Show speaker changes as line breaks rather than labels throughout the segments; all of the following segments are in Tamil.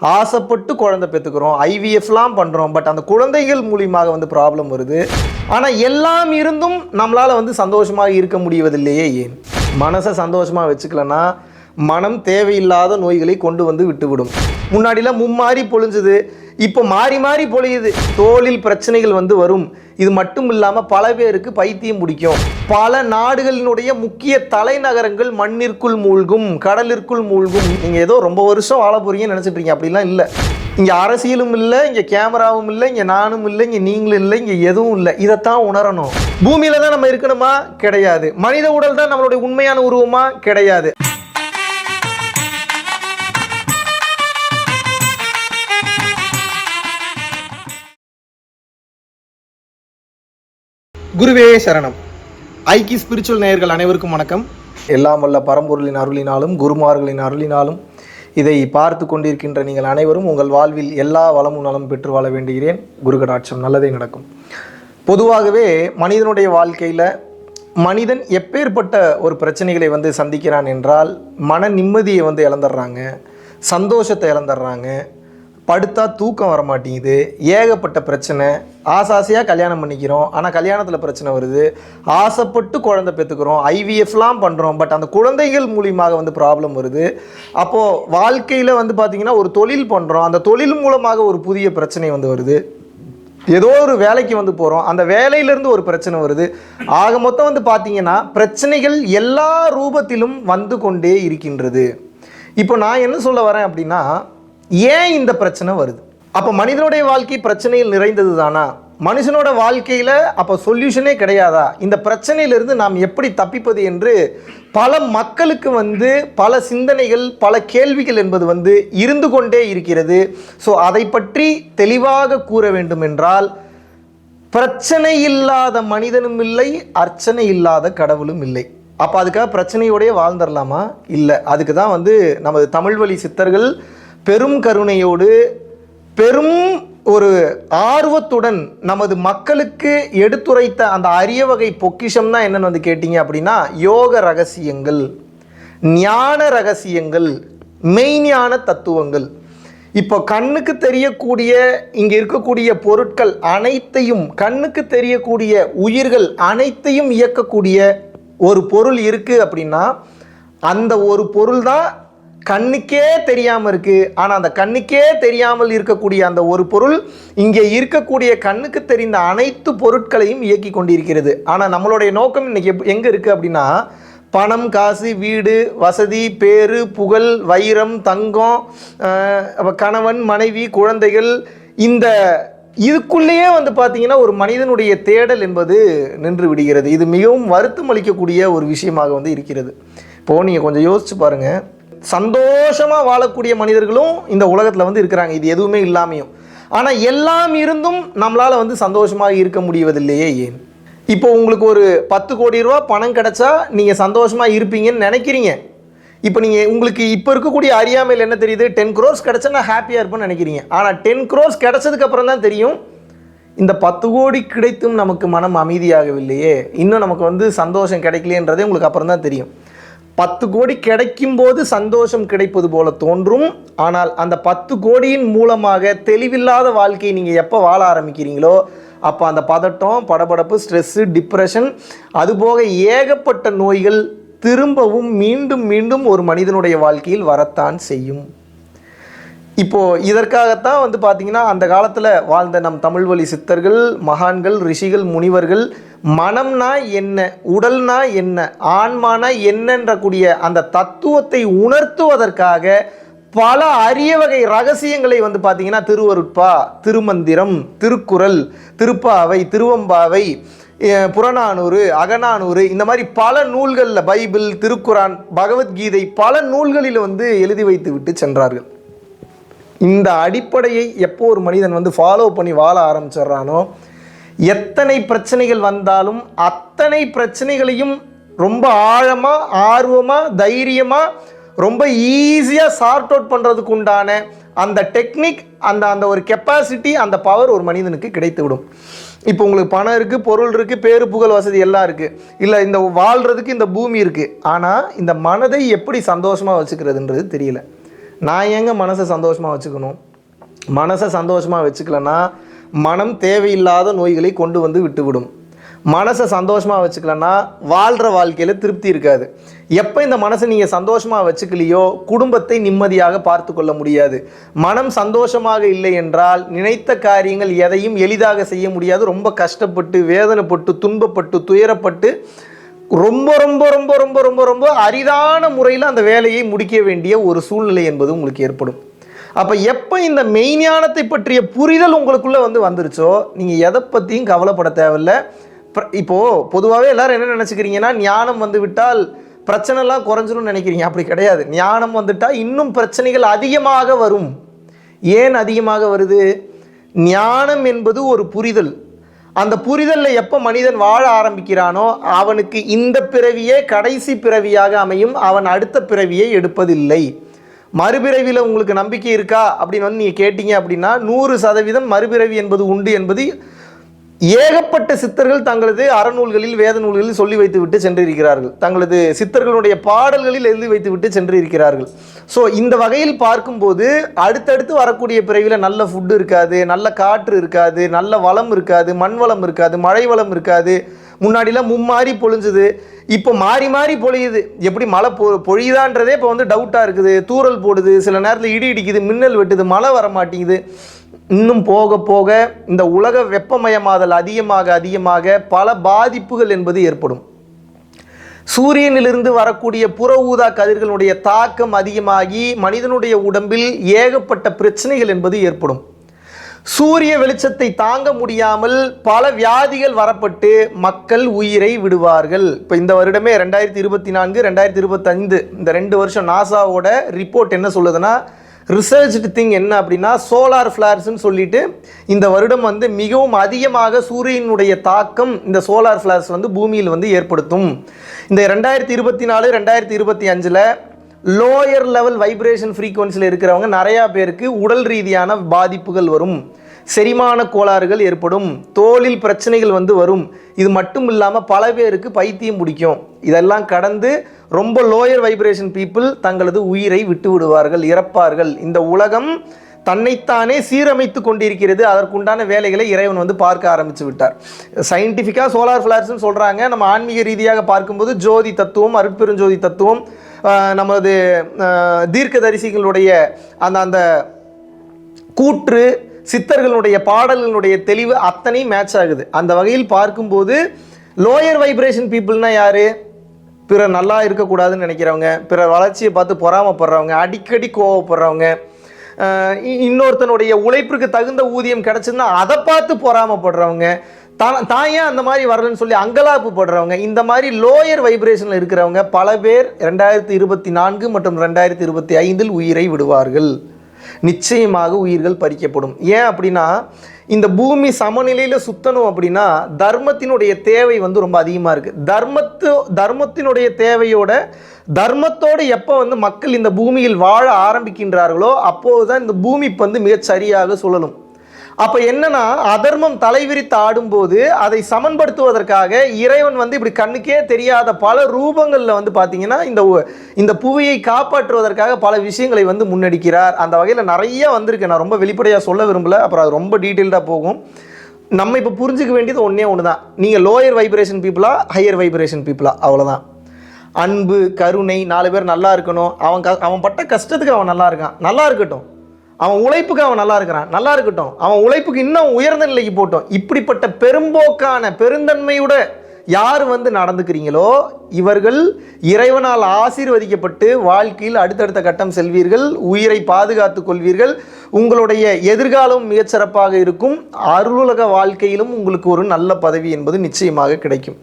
ஆசைப்பட்டு குழந்தை பெற்றுக்கிறோம் ஐவிஎஃப்லாம் பண்ணுறோம் பட் அந்த குழந்தைகள் மூலியமாக வந்து ப்ராப்ளம் வருது. ஆனால் எல்லாம் இருந்தும் நம்மளால் வந்து சந்தோஷமாக இருக்க முடிவதில்லையே ஏன்? மனசை சந்தோஷமாக வச்சுக்கலன்னா மனம் தேவையில்லாத நோய்களை கொண்டு வந்து விட்டுவிடும். முன்னாடிலாம் மும்மாறி பொழிஞ்சுது இப்போ மாறி மாறி பொழியுது. தோலில் பிரச்சனைகள் வந்து வரும். இது மட்டும் இல்லாமல் பல பேருக்கு பைத்தியம் பிடிக்கும். பல நாடுகளினுடைய முக்கிய தலைநகரங்கள் மண்ணிற்குள் மூழ்கும் கடலிற்குள் மூழ்கும். நீங்கள் ஏதோ ரொம்ப வருஷம் வாழ போறீங்கன்னு நினச்சிட்டு இருக்கீங்க. அப்படிலாம் இல்லை. இங்கே அரசியலும் இல்லை இங்கே கேமராவும் இல்லை இங்கே நானும் இல்லை இங்கே நீங்களும் இல்லை இங்கே எதுவும் இல்லை. இதைத்தான் உணரணும். பூமியில தான் நம்ம இருக்கணுமா? கிடையாது. மனித உடல் தான் நம்மளுடைய உண்மையான உருவமா? கிடையாது. குருவே சரணம். ஐக்கி ஸ்பிரிச்சுவல் நேயர்கள் அனைவருக்கும் வணக்கம். எல்லாம் வல்ல பரம்பொருளின் அருளினாலும் குருமார்களின் அருளினாலும் இதை பார்த்து கொண்டிருக்கின்ற நீங்கள் அனைவரும் உங்கள் வாழ்வில் எல்லா வளமும் நலம் பெற்று வாழ வேண்டுகிறேன். குரு கடாட்சம் நல்லதே நடக்கும். பொதுவாகவே மனிதனுடைய வாழ்க்கையில் மனிதன் எப்பேற்பட்ட ஒரு பிரச்சனைகளை வந்து சந்திக்கிறான் என்றால் மன நிம்மதியை வந்து இழந்துடுறாங்க சந்தோஷத்தை இழந்துடுறாங்க படுத்தா தூக்கம் வர மாட்டேங்குது ஏகப்பட்ட பிரச்சனை. ஆசாசையாக கல்யாணம் பண்ணிக்கிறோம். ஆனால் கல்யாணத்தில் பிரச்சனை வருது. ஆசைப்பட்டு குழந்தை பெற்றுக்கிறோம் ஐவிஎஃப்லாம் பண்ணுறோம் பட் அந்த குழந்தைகள் மூலியமாக வந்து ப்ராப்ளம் வருது. அப்போது வாழ்க்கையில் வந்து பார்த்திங்கன்னா ஒரு தொழில் பண்ணுறோம் அந்த தொழில் மூலமாக ஒரு புதிய பிரச்சனை வந்து வருது. ஏதோ ஒரு வேலைக்கு வந்து போகிறோம் அந்த வேலையிலேருந்து ஒரு பிரச்சனை வருது. ஆக மொத்தம் வந்து பார்த்திங்கன்னா பிரச்சனைகள் எல்லா ரூபத்திலும் வந்து கொண்டே இருக்கின்றது. இப்போ நான் என்ன சொல்ல வரேன் அப்படின்னா ஏன் இந்த பிரச்சனை வருது? அப்போ மனிதனுடைய வாழ்க்கை பிரச்சனையில் நிறைந்தது தானா மனுஷனோட வாழ்க்கையில் அப்போ சொல்யூஷனே கிடையாதா? இந்த பிரச்சனையிலிருந்து நாம் எப்படி தப்பிப்பது என்று பல மக்களுக்கு வந்து பல சிந்தனைகள் பல கேள்விகள் என்பது வந்து இருந்து கொண்டே இருக்கிறது. ஸோ அதை பற்றி தெளிவாக கூற வேண்டும் என்றால் பிரச்சனை இல்லாத மனிதனும் இல்லை அர்ச்சனை இல்லாத கடவுளும் இல்லை. அப்போ அதுக்காக பிரச்சனையோடய வாழ்ந்துடலாமா இல்லை. அதுக்கு தான் வந்து நமது தமிழ் வழி சித்தர்கள் பெரும் கருணையோடு பெரும் ஒரு ஆர்வத்துடன் நமது மக்களுக்கு எடுத்துரைத்த அந்த அரிய வகை பொக்கிஷம் தான் என்னன்னு வந்து கேட்டிங்க அப்படின்னா யோக ரகசியங்கள் ஞான ரகசியங்கள் மெய்ஞான தத்துவங்கள். இப்போ கண்ணுக்கு தெரியக்கூடிய இங்கே இருக்கக்கூடிய பொருட்கள் அனைத்தையும் கண்ணுக்கு தெரியக்கூடிய உயிர்கள் அனைத்தையும் இயக்கக்கூடிய ஒரு பொருள் இருக்குது அப்படின்னா அந்த ஒரு பொருள் தான் கண்ணுக்கே தெரியாமல் இருக்குது ஆனால் அந்த கண்ணுக்கே தெரியாமல் இருக்கக்கூடிய அந்த ஒரு பொருள் இங்கே இருக்கக்கூடிய கண்ணுக்கு தெரிந்த அனைத்து பொருட்களையும் இயக்கி கொண்டிருக்கிறது. ஆனால் நம்மளுடைய நோக்கம் இன்றைக்கி எப் எங்கே இருக்குது அப்படின்னா பணம் காசு வீடு வசதி பேரு புகழ் வைரம் தங்கம் கணவன் மனைவி குழந்தைகள் இந்த இதுக்குள்ளேயே வந்து பார்த்திங்கன்னா ஒரு மனிதனுடைய தேடல் என்பது நின்று விடுகிறது. இது மிகவும் வருத்தம் அளிக்கக்கூடிய ஒரு விஷயமாக வந்து இருக்கிறது. இப்போது நீங்கள் கொஞ்சம் யோசிச்சு பாருங்கள் சந்தோஷமாக வாழக்கூடிய மனிதர்களும் இந்த உலகத்தில் வந்து இருக்கிறாங்க. இது எதுவுமே இல்லாமையும். ஆனால் எல்லாம் இருந்தும் நம்மளால் வந்து சந்தோஷமாக இருக்க முடிவதில்லையே ஏன்? இப்போ உங்களுக்கு ஒரு பத்து கோடி ரூபா பணம் கிடைச்சா நீங்கள் சந்தோஷமாக இருப்பீங்கன்னு நினைக்கிறீங்க. இப்போ நீங்கள் உங்களுக்கு இப்போ இருக்கக்கூடிய அறியாமையில் என்ன தெரியுது? டென் க்ரோர்ஸ் கிடச்சா நான் ஹாப்பியாக இருப்பேன்னு நினைக்கிறீங்க. ஆனால் டென் க்ரோர்ஸ் கிடச்சதுக்கப்புறம் தான் தெரியும் இந்த பத்து கோடி கிடைத்தும் நமக்கு மனம் அமைதியாகவில்லையே. இன்னும் நமக்கு வந்து சந்தோஷம் கிடைக்கலையன்றதே உங்களுக்கு அப்புறம் தான் தெரியும். பத்து கோடி கிடைக்கும் போது சந்தோஷம் கிடைப்பது போல தோன்றும். ஆனால் அந்த பத்து கோடியின் மூலமாக தெளிவில்லாத வாழ்க்கையை நீங்கள் எப்போ வாழ ஆரம்பிக்கிறீங்களோ அப்போ அந்த பதட்டம் படபடப்பு ஸ்ட்ரெஸ்ஸு டிப்ரெஷன் அதுபோக ஏகப்பட்ட நோய்கள் திரும்பவும் மீண்டும் மீண்டும் ஒரு மனிதனுடைய வாழ்க்கையில் வரத்தான் செய்யும். இப்போது இதற்காகத்தான் வந்து பார்த்திங்கன்னா அந்த காலத்தில் வாழ்ந்த நம் தமிழ் வழி சித்தர்கள் மகான்கள் ரிஷிகள் முனிவர்கள் மனம்னா என்ன உடல்னா என்ன ஆன்மானா என்னன்ற கூடிய அந்த தத்துவத்தை உணர்த்துவதற்காக பல அரிய வகை ரகசியங்களை வந்து பார்த்தீங்கன்னா திருவருட்பா திருமந்திரம் திருக்குறள் திருப்பாவை திருவம்பாவை புறநானூறு அகநானூறு இந்த மாதிரி பல நூல்களில் பைபிள் திருக்குரான் பகவத்கீதை பல நூல்களில் வந்து எழுதி வைத்து விட்டு சென்றார்கள். இந்த அடிப்படையை எப்போ ஒரு மனிதன் வந்து ஃபாலோ பண்ணி வாழ ஆரம்பிச்சிடுறானோ எத்தனை பிரச்சனைகள் வந்தாலும் அத்தனை பிரச்சனைகளையும் ரொம்ப ஆழமாக ஆர்வமாக தைரியமாக ரொம்ப ஈஸியாக சார்ட் அவுட் பண்ணுறதுக்கு உண்டான அந்த டெக்னிக் அந்த அந்த ஒரு கெப்பாசிட்டி அந்த பவர் ஒரு மனிதனுக்கு கிடைத்துவிடும். இப்போ உங்களுக்கு பணம் இருக்குது பொருள் இருக்குது பேரு புகழ் வசதி எல்லாம் இருக்குது இல்லை இந்த வாழ்கிறதுக்கு இந்த பூமி இருக்குது ஆனால் இந்த மனதை எப்படி சந்தோஷமாக வச்சுக்கிறதுன்றது தெரியல. நான் ஏங்க மனசை சந்தோஷமாக வச்சுக்கணும்? மனசை சந்தோஷமாக வச்சுக்கலன்னா மனம் தேவையில்லாத நோய்களை கொண்டு வந்து விட்டுவிடும். மனசை சந்தோஷமாக வச்சுக்கலன்னா வாழ்கிற வாழ்க்கையில் திருப்தி இருக்காது. எப்போ இந்த மனசை நீங்கள் சந்தோஷமாக வச்சுக்கலையோ குடும்பத்தை நிம்மதியாக பார்த்து கொள்ள முடியாது. மனம் சந்தோஷமாக இல்லை என்றால் நினைத்த காரியங்கள் எதையும் எளிதாக செய்ய முடியாது. ரொம்ப கஷ்டப்பட்டு வேதனைப்பட்டு துன்பப்பட்டு துயரப்பட்டு ரொம்ப ரொம்ப ரொம்ப ரொம்ப ரொம்ப ரொம்ப அரிதான முறையில் அந்த வேலையை முடிக்க வேண்டிய ஒரு சூழ்நிலை என்பது உங்களுக்கு ஏற்படும். அப்போ எப்போ இந்த மெய்ஞானத்தை பற்றிய புரிதல் உங்களுக்குள்ளே வந்து வந்துருச்சோ நீங்கள் எதை பற்றியும் கவலைப்பட தேவையில்ல. இப்போது பொதுவாகவே எல்லாரும் என்ன நினச்சிக்கிறீங்கன்னா ஞானம் வந்து விட்டால் பிரச்சனைலாம் குறைஞ்சிரும்னு நினைக்கிறீங்க. அப்படி கிடையாது. ஞானம் வந்துட்டால் இன்னும் பிரச்சனைகள் அதிகமாக வரும். ஏன் அதிகமாக வருது? ஞானம் என்பது ஒரு புரிதல். அந்த புரிதலில் எப்போ மனிதன் வாழ ஆரம்பிக்கிறானோ அவனுக்கு இந்த பிறவியே கடைசி பிறவியாக அமையும். அவன் அடுத்த பிறவியை எடுப்பதில்லை. மறுபிறவியில் உங்களுக்கு நம்பிக்கை இருக்கா அப்படின்னு வந்து நீங்கள் கேட்டீங்க அப்படின்னா நூறு சதவீதம் மறுபிறவி என்பது உண்டு என்பது ஏகப்பட்ட சித்தர்கள் தங்களது அறநூல்களில் வேத நூல்களில் சொல்லி வைத்து விட்டு சென்றிருக்கிறார்கள். தங்களது சித்தர்களுடைய பாடல்களில் எழுதி வைத்து விட்டு சென்றிருக்கிறார்கள். ஸோ இந்த வகையில் பார்க்கும்போது அடுத்தடுத்து வரக்கூடிய பிறவியில் நல்ல ஃபுட்டு இருக்காது நல்ல காற்று இருக்காது நல்ல வளம் இருக்காது மண் வளம் இருக்காது மழை வளம் இருக்காது முன்னாடிலாம் மும்மாறி பொழிஞ்சுது. இப்போ மாறி மாறி பொழியுது. எப்படி மழை பொ பொழியுதான்றதே இப்போ வந்து டவுட்டாக இருக்குது. தூறல் போடுது. சில நேரத்தில் இடி இடிக்குது மின்னல் வெட்டுது மழை வர மாட்டேங்குது. இன்னும் போக போக இந்த உலக வெப்பமயமாதல் அதிகமாக அதிகமாக பல பாதிப்புகள் என்பது ஏற்படும். சூரியனிலிருந்து வரக்கூடிய புற ஊதா கதிர்களுடைய தாக்கம் அதிகமாகி மனிதனுடைய உடம்பில் ஏகப்பட்ட பிரச்சனைகள் என்பது ஏற்படும். சூரிய வெளிச்சத்தை தாங்க முடியாமல் பல வியாதிகள் வரப்பட்டு மக்கள் உயிரை விடுவார்கள். இப்போ இந்த வருடமே ரெண்டாயிரத்தி இருபத்தி நான்கு ரெண்டாயிரத்தி இருபத்தைந்து இந்த ரெண்டு வருஷம் நாசாவோட ரிப்போர்ட் என்ன சொல்லுதுன்னா ரிசர்ச்டு திங் என்ன அப்படின்னா சோலார் ஃப்ளார்ஸ்னு சொல்லிட்டு இந்த வருடம் வந்து மிகவும் அதிகமாக சூரியனுடைய தாக்கம் இந்த சோலார் ஃப்ளார்ஸ் வந்து பூமியில் வந்து ஏற்படுத்தும். இந்த ரெண்டாயிரத்தி இருபத்தி நாலு ரெண்டாயிரத்தி இருபத்தி அஞ்சில் லோயர் லெவல் வைப்ரேஷன் ஃப்ரீக்வன்சியில் இருக்கிறவங்க நிறையா பேருக்கு உடல் ரீதியான பாதிப்புகள் வரும். செரிமான கோளாறுகள் ஏற்படும். தோலில் பிரச்சனைகள் வந்து வரும். இது மட்டும் இல்லாமல் பல பேருக்கு பைத்தியம் பிடிக்கும். இதெல்லாம் கடந்து ரொம்ப லோயர் வைப்ரேஷன் பீப்புள் தங்களது உயிரை விட்டு விடுவார்கள் இறப்பார்கள். இந்த உலகம் தன்னைத்தானே சீரமைத்து கொண்டிருக்கிறது. அதற்குண்டான வேலைகளை இறைவன் வந்து பார்க்க ஆரம்பித்து விட்டார். சயின்டிஃபிக்காக சோலார் ஃப்ளார்ஸ்னு சொல்கிறாங்க நம்ம ஆன்மீக ரீதியாக பார்க்கும்போது ஜோதி தத்துவம் அருட்பெருஞ்சோதி தத்துவம் நமது தீர்க்கதரிசிகளுடைய அந்த அந்த கூற்று சித்தர்களுடைய பாடல்களுடைய தெளிவு அத்தனையும் மேட்ச் ஆகுது. அந்த வகையில் பார்க்கும்போது லோயர் வைப்ரேஷன் பீப்புள்னா யார்? பிறர் நல்லா இருக்கக்கூடாதுன்னு நினைக்கிறவங்க பிறர் வளர்ச்சியை பார்த்து பொறாமப்படுறவங்க அடிக்கடி கோவப்படுறவங்க இ- இன்னொருத்தனுடைய உழைப்பிற்கு தகுந்த ஊதியம் கிடைச்சதுன்னா அதை பார்த்து பொறாமப்படுறவங்க தான் தான் ஏன் அந்த மாதிரி வரலன்னு சொல்லி அங்கலாப்பு படுறவங்க இந்த மாதிரி லோயர் வைப்ரேஷனில் இருக்கிறவங்க பல பேர் ரெண்டாயிரத்தி இருபத்தி நான்கு மற்றும் ரெண்டாயிரத்தி இருபத்தி ஐந்தில் உயிரை விடுவார்கள். நிச்சயமாக உயிர்கள் பறிக்கப்படும். ஏன் அப்படின்னா இந்த பூமி சமநிலையில் சுத்தணும் அப்படின்னா தர்மத்தினுடைய தேவை வந்து ரொம்ப அதிகமாக இருக்குது தர்மத்து தர்மத்தினுடைய தேவையோட தர்மத்தோடு எப்போ வந்து மக்கள் இந்த பூமியில் வாழ ஆரம்பிக்கின்றார்களோ அப்போது தான் இந்த பூமி வந்து மிகச் சரியாக சுழலும். அப்போ என்னன்னா அதர்மம் தலைவிரித்து ஆடும்போது அதை சமன்படுத்துவதற்காக இறைவன் வந்து இப்படி கண்ணுக்கே தெரியாத பல ரூபங்களில் வந்து பார்த்தீங்கன்னா இந்த உ- இந்த புவியை காப்பாற்றுவதற்காக பல விஷயங்களை வந்து முன்னெடுக்கிறார். அந்த வகையில் நிறைய வந்திருக்கு. நான் ரொம்ப வெளிப்படையாக சொல்ல விரும்பல. அப்புறம் அது ரொம்ப டீட்டெயில்டாக போகும். நம்ம இப்போ புரிஞ்சுக்க வேண்டியது ஒன்றே ஒன்று தான் நீங்கள் லோயர் வைப்ரேஷன் பீப்புளா ஹையர் வைப்ரேஷன் பீப்புளா அவ்வளோதான் அன்பு கருணை நாலு பேர் நல்லா இருக்கணும். அவன் க அவன் பட்ட கஷ்டத்துக்கு அவன் நல்லா இருக்கான். நல்லா இருக்கட்டும். அவன் உழைப்புக்கு அவன் நல்லா இருக்கிறான். நல்லா இருக்கட்டும். அவன் உழைப்புக்கு இன்னும் உயர்ந்த நிலைக்கு போட்டோம். இப்படிப்பட்ட பெரும்போக்கான பெருந்தன்மையோட யார் வந்து நடந்துக்கிறீங்களோ இவர்கள் இறைவனால் ஆசீர்வதிக்கப்பட்டு வாழ்க்கையில் அடுத்தடுத்த கட்டம் செல்வீர்கள். உயிரை பாதுகாத்து கொள்வீர்கள். உங்களுடைய எதிர்காலம் மிகச்சிறப்பாக இருக்கும். அருளுலக வாழ்க்கையிலும் உங்களுக்கு ஒரு நல்ல பதவி என்பது நிச்சயமாக கிடைக்கும்.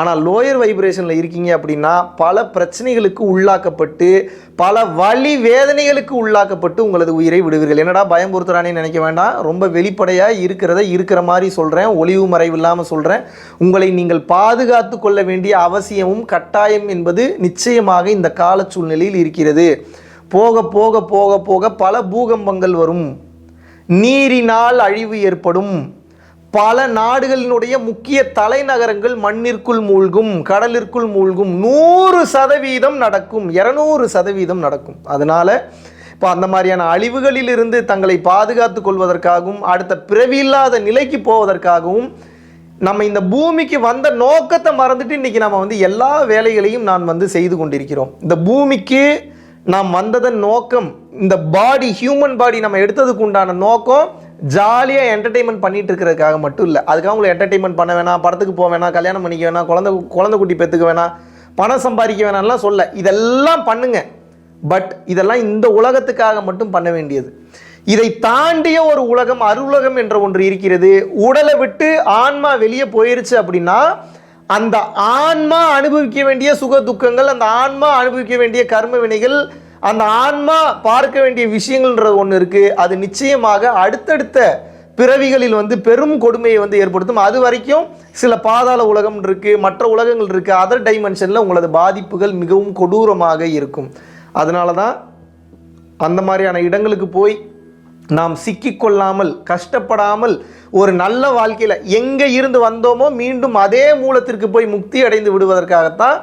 ஆனால் லோயர் வைப்ரேஷனில் இருக்கீங்க அப்படின்னா பல பிரச்சனைகளுக்கு உள்ளாக்கப்பட்டு பல வழி வேதனைகளுக்கு உள்ளாக்கப்பட்டு உங்களது உயிரை விடுவீர்கள். என்னடா பயம்புறுத்துறானே நினைக்க வேண்டாம். ரொம்ப வெளிப்படையாக இருக்கிறத இருக்கிற மாதிரி சொல்கிறேன் ஒளிவு மறைவு இல்லாமல் சொல்கிறேன் உங்களை நீங்கள் பாதுகாத்து கொள்ள வேண்டிய அவசியமும் கட்டாயம் என்பது நிச்சயமாக இந்த கால சூழ்நிலையில் இருக்கிறது. போக போக போக போக பல பூகம்பங்கள் வரும். நீரினால் அழிவு ஏற்படும். பல நாடுகளினுடைய முக்கிய தலைநகரங்கள் மண்ணிற்குள் மூழ்கும் கடலிற்குள் மூழ்கும் நூறு சதவீதம் நடக்கும் இரநூறு சதவீதம் நடக்கும். அதனால இப்போ அந்த மாதிரியான அழிவுகளில் இருந்து தங்களை பாதுகாத்து கொள்வதற்காகவும் அடுத்த பிறவியில்லாத நிலைக்கு போவதற்காகவும் நம்ம இந்த பூமிக்கு வந்த நோக்கத்தை மறந்துட்டு இன்னைக்கு நம்ம வந்து எல்லா வேலைகளையும் நான் வந்து செய்து கொண்டிருக்கிறோம். இந்த பூமிக்கு நாம் வந்ததன் நோக்கம் இந்த பாடி ஹியூமன் பாடி நம்ம எடுத்ததுக்கு உண்டான நோக்கம் ஜாலியாக என்டர்டெயின்மெண்ட் பண்ணிட்டு இருக்கிறதுக்காக மட்டும் இல்லை. அதுக்காக உங்களை என்டர்டெயின்மெண்ட் பண்ண வேணாம் படத்துக்கு போக வேணாம் கல்யாணம் பண்ணிக்க வேணாம் குழந்தை குழந்தை குட்டி பெற்றுக்க வேணாம் பணம் சம்பாதிக்க வேணாம்லாம் சொல்ல. இதெல்லாம் பண்ணுங்க. பட் இதெல்லாம் இந்த உலகத்துக்காக மட்டும் பண்ண வேண்டியது. இதை தாண்டிய ஒரு உலகம் அருளகம் என்ற ஒன்று இருக்கிறது. உடலை விட்டு ஆன்மா வெளியே போயிருச்சு அப்படின்னா அந்த ஆன்மா அனுபவிக்க வேண்டிய சுக துக்கங்கள் அந்த ஆன்மா அனுபவிக்க வேண்டிய கர்ம வினைகள் அந்த ஆன்மா பார்க்க வேண்டிய விஷயங்கள்ன்றது ஒன்று இருக்குது அது நிச்சயமாக அடுத்தடுத்த பிறவிகளில் வந்து பெரும் கொடுமையை வந்து ஏற்படுத்தும். அது வரைக்கும் சில பாதாள உலகம் இருக்குது மற்ற உலகங்கள் இருக்குது அதர் டைமென்ஷனில் உங்களது பாதிப்புகள் மிகவும் கொடூரமாக இருக்கும். அதனால தான் அந்த மாதிரியான இடங்களுக்கு போய் நாம் சிக்கிக்கொள்ளாமல் கஷ்டப்படாமல் ஒரு நல்ல வாழ்க்கையில் எங்கே இருந்து வந்தோமோ மீண்டும் அதே மூலத்திற்கு போய் முக்தி அடைந்து விடுவதற்காகத்தான்